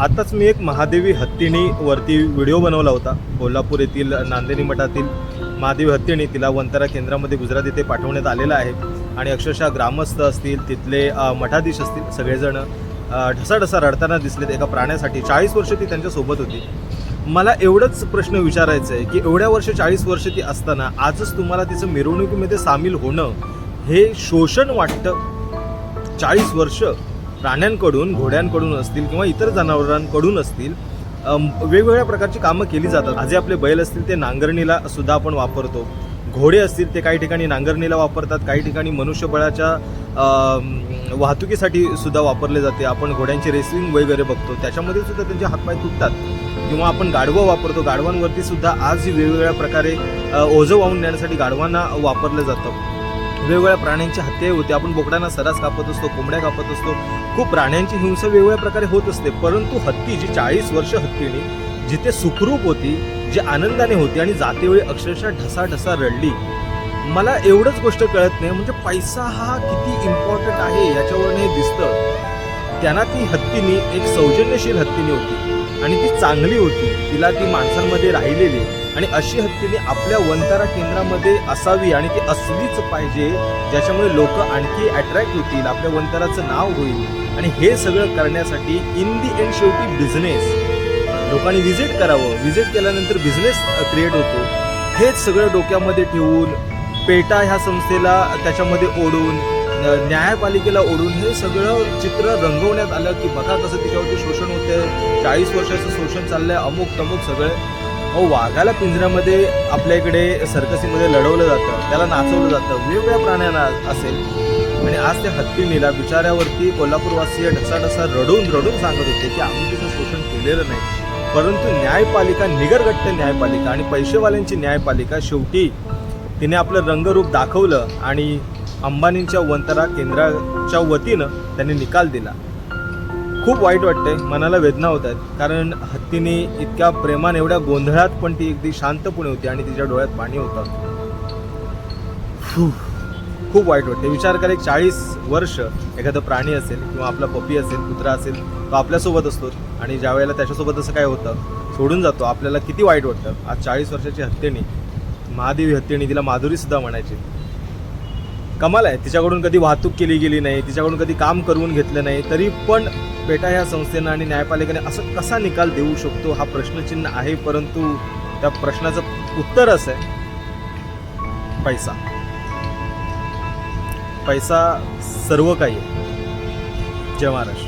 आताच मी एक महादेवी हत्तीणी वरती व्हिडिओ बनवला होता. कोल्हापूर येथील नांदेणी मठातील महादेवी हत्तीणी तिला वंतारा केंद्रामध्ये गुजरात येथे पाठवण्यात आलेलं आहे. आणि अक्षरशः ग्रामस्थ असतील तिथले मठाधीश असतील सगळेजण ढसाढसा रडताना दिसलेत एका प्राण्यासाठी. चाळीस वर्ष ती त्यांच्यासोबत होती. मला एवढंच प्रश्न विचारायचं आहे की एवढ्या वर्ष चाळीस वर्ष ती असताना आजच तुम्हाला तिचं मिरवणुकीमध्ये सामील होणं हे शोषण वाटतं? चाळीस वर्ष प्राण्यांकडून घोड्यांकडून असतील किंवा इतर जनावरांकडून असतील वेगवेगळ्या प्रकारची कामं केली जातात. आज जे आपले बैल असतील ते नांगरणीला सुद्धा आपण वापरतो. घोडे असतील ते काही ठिकाणी नांगरणीला वापरतात काही ठिकाणी मनुष्यबळाच्या वाहतुकीसाठी सुद्धा वापरले जाते. आपण घोड्यांची रेसिंग वगैरे बघतो. त्याच्यामध्ये सुद्धा त्यांचे हातपाय तुटतात. किंवा आपण गाढवं वापरतो. गाढवांवरती सुद्धा आज वेगवेगळ्या प्रकारे ओझं वाहून नेण्यासाठी गाढवांना वापरलं जातं. वेगवेगळ्या प्राण्यांची हत्या होते. आपण बोकडांना सरास कापत असतो कोंबड्या कापत असतो. खूप प्राण्यांची हिंसा वेगवेगळ्या प्रकारे होत असते. परंतु हत्ती जी चाळीस वर्ष हत्तीने जिथे सुखरूप होती जी आनंदाने होती आणि जातेवेळी अक्षरशः ढसा ढसा रडली. मला एवढंच गोष्ट कळत नाही म्हणजे पैसा हा किती इम्पॉर्टंट आहे याच्यावरून हे दिसतं. त्यांना ती हत्तीनी एक सौजन्यशील हत्तीनी होती. आणि ती चांगली होती. तिला ती माणसांमध्ये राहिलेली. आणि अशी हत्तीने आपल्या वंतारा केंद्रामध्ये असावी आणि ती असलीच पाहिजे ज्याच्यामुळे लोक आणखी अट्रॅक्ट होतील आपल्या वंताराचं नाव होईल. आणि हे सगळं करण्यासाठी इन दी एंड शेवटी बिझनेस लोकांनी व्हिजिट करावं. व्हिजिट केल्यानंतर बिझनेस क्रिएट होतो. हेच सगळं डोक्यामध्ये ठेवून पेटा ह्या संस्थेला त्याच्यामध्ये ओढून न्यायपालिकेला ओढून हे सगळं चित्र रंगवण्यात आलं की बघा कसं तिच्यावरती शोषण होतंय. चाळीस वर्षाचं शोषण चाललंय अमुक तमुक सगळं. अहो वाघाला पिंजऱ्यामध्ये आपल्या इकडे सर्कसीमध्ये लढवलं जातं त्याला नाचवलं जातं वेगवेगळ्या प्राण्यांना असेल. आणि आज त्या हत्तीनीला बिचाऱ्यावरती कोल्हापूरवासीय ढसाढसा रडून रडून सांगत होते की आम्ही तिचं शोषण केलेलं नाही. परंतु न्यायपालिका निगरगट्ट न्यायपालिका आणि पैसेवाल्यांची न्यायपालिका शेवटी तिने आपलं रंगरूप दाखवलं आणि अंबानींच्या वंतरा केंद्राच्या वतीनं त्यांनी निकाल दिला. खूप वाईट वाटते मनाला वेदना होत आहेत. कारण हत्तीने इतक्या प्रेमाने एवढ्या गोंधळात पण ती अगदी शांतपणे होती आणि तिच्या डोळ्यात पाणी होतं. खूप वाईट वाटते विचार कर एक चाळीस वर्ष एखादं प्राणी असेल किंवा आपला पपी असेल कुत्रा असेल तो आपल्यासोबत असतो आणि ज्या वेळेला त्याच्यासोबत असं काय होतं सोडून जातो. आपल्याला किती वाईट वाटतं. आज चाळीस वर्षाची हत्तीने महादेवी हत्तीने तिला माधुरीसुद्धा म्हणायची. कमाल आहे. तिच्याकडून कधी वाहतूक केली गेली नाही तिच्याकडून कधी काम करून घेतलं नाही तरी पण पेटा ह्या संस्थेनं आणि न्यायपालिकेने असं कसा निकाल देऊ शकतो हा प्रश्नचिन्ह आहे परंतु त्या प्रश्नाचं उत्तर असं आहे. पैसा. पैसा सर्व काही आहे. जय महाराष्ट्र.